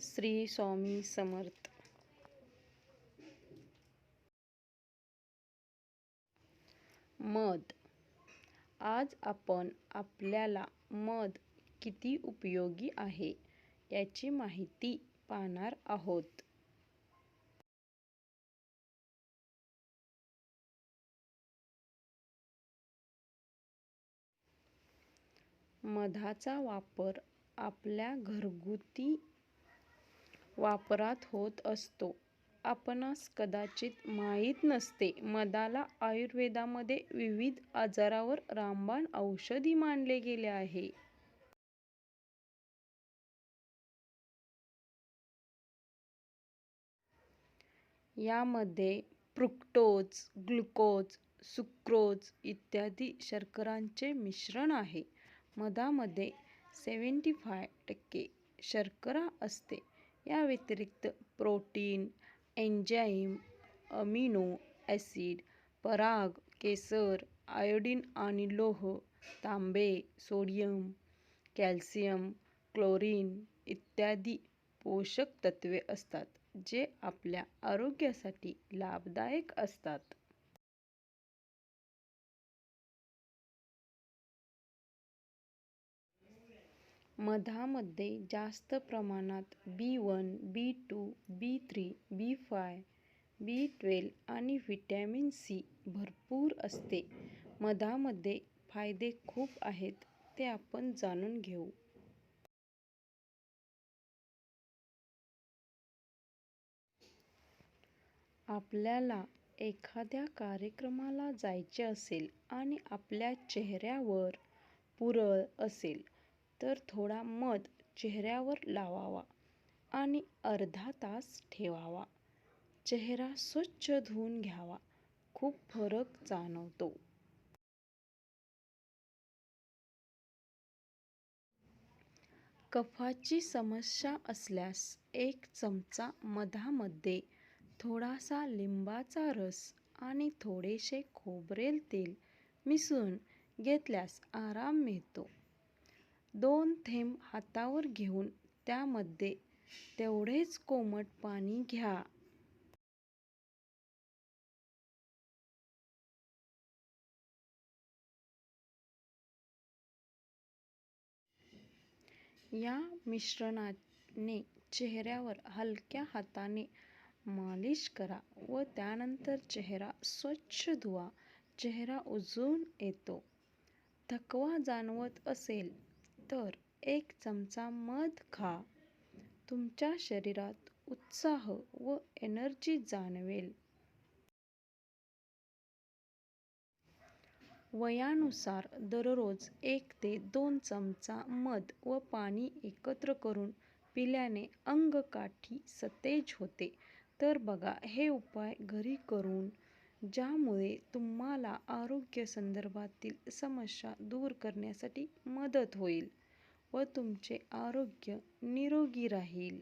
श्री स्वामी समर्थ. मध. आज आपण आपल्याला मध किती उपयोगी आहे याची माहिती पाहणार आहोत. मधाचा वापर आपल्या घरगुती वापरात होत असतो. आपणास कदाचित माहीत नसते. मधाला आयुर्वेदामध्ये विविध आजारावर रामबाण औषधी मानले गेले आहे. यामध्ये फ्रुक्टोज ग्लुकोज सुक्रोज इत्यादी शर्करांचे मिश्रण आहे. मधामध्ये सेवन्टी फाय टक्के शर्करा असते. या व्यतिरिक्त प्रोटीन एन्झाईम अमिनो ॲसिड पराग केसर आयोडीन आणि लोह तांबे सोडियम कॅल्शियम क्लोरीन इत्यादी पोषक तत्वे असतात जे आपल्या आरोग्यासाठी लाभदायक असतात. मधामध्ये जास्त प्रमाणात B one B two B three B five B twelve आणि व्हिटॅमिन सी भरपूर असते. मधामध्ये फायदे खूप आहेत ते आपण जाणून घेऊ. आपल्याला एखाद्या कार्यक्रमाला जायचे असेल आणि आपल्या चेहऱ्यावर पुरळ असेल तर थोडा मध चेहऱ्यावर लावावा आणि अर्धा तास ठेवावा. चेहरा स्वच्छ धुवून घ्यावा. खूप फरक जाणवतो. कफाची समस्या असल्यास एक चमचा मधामध्ये थोडासा लिंबाचा रस आणि थोडेसे खोबरेल तेल मिसळून घेतल्यास आराम मिळतो. दोन थेंब हातावर घेऊन त्यामध्ये तेवढेच कोमट पाणी घ्या. या मिश्रणाने चेहऱ्यावर हलक्या हाताने मालिश करा व त्यानंतर चेहरा स्वच्छ धुवा. चेहरा उजळून येतो. थकवा जाणवत असेल तर एक चमचा मध खा. तुमच्या शरीरात उत्साह व एनर्जी जाणवेल. वयानुसार दररोज एक ते दोन चमचा मध व पाणी एकत्र करून पिल्याने अंगकाठी सतेज होते. तर बघा हे उपाय घरी करून ज्यामुळे तुम्हाला आरोग्य संदर्भातील समस्या दूर करण्यासाठी मदत होईल व तुमचे आरोग्य निरोगी राहील.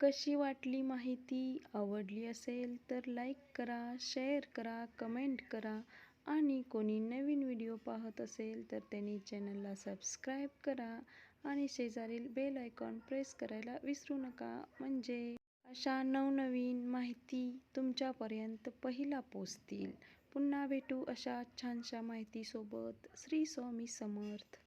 कशी वाटली माहिती आवडली असेल तर लाईक करा शेअर करा कमेंट करा आणि कोणी नवीन व्हिडिओ पाहत असेल तर त्यांनी चॅनलला सबस्क्राईब करा आणि शेजारील बेल आयकॉन प्रेस करायला विसरू नका. म्हणजे अशा नवनवीन माहिती तुमच्यापर्यंत पहिला पोचतील पुन्हा भेटू अशा छानशा माहितीसोबत. श्री स्वामी समर्थ.